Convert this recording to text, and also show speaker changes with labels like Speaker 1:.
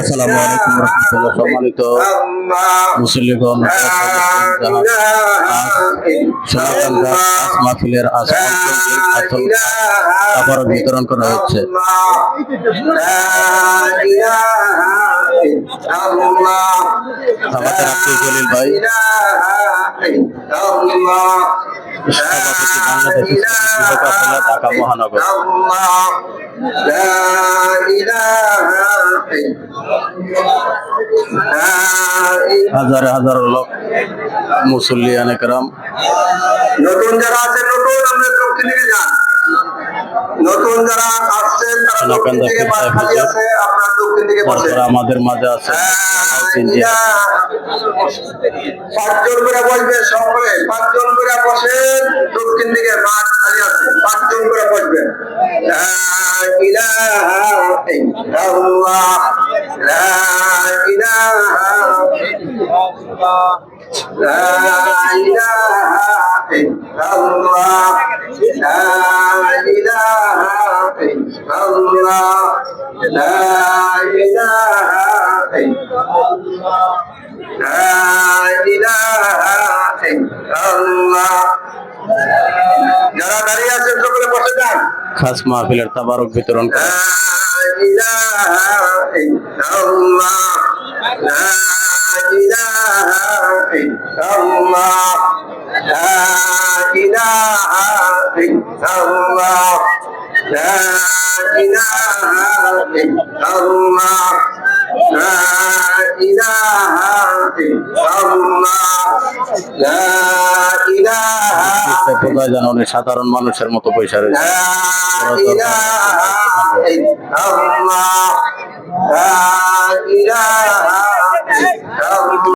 Speaker 1: আসসালামু আলাইকুম রহমতুল্লাহ সম্মানিত আজ মাহফিলের খাবার বিতরণ করা হচ্ছে। আমাদের আব্দুল জলিল ভাই বাংলাদেশ ঢাকা মহানগর। হাজার হাজার লোক মুসল্লি অনেকরাম
Speaker 2: নতুন যারা আছে নতুন আমরা দক্ষিণ দিকে যান। নতুন যারা আসছেন তারা
Speaker 1: আমাদের মাঝে আছে
Speaker 2: পাঁচজন করে বসবে সকলে পাঁচজন করে বসেন দক্ষিণ দিকে মাঠ পাঁচজন করে বসবেন লা ইলাহা ইল্লাল্লাহ লা ইলাহা ইল্লাল্লাহ লা ইলাহা ইল্লাল্লাহ লা ইলাহা ইল্লাল্লাহ লা ইলাহা ইল্লাল্লাহ লা ইলাহা ইল্লাল্লাহ যারা দাঁড়িয়ে আছেন সকলে বসে যান
Speaker 1: খাস মাহফিলের তাবারক বিতরণ করা
Speaker 2: لا إله রাস্তায়
Speaker 1: কোথায় যান উনি সাধারণ মানুষের মতো পয়সা রয়েছে।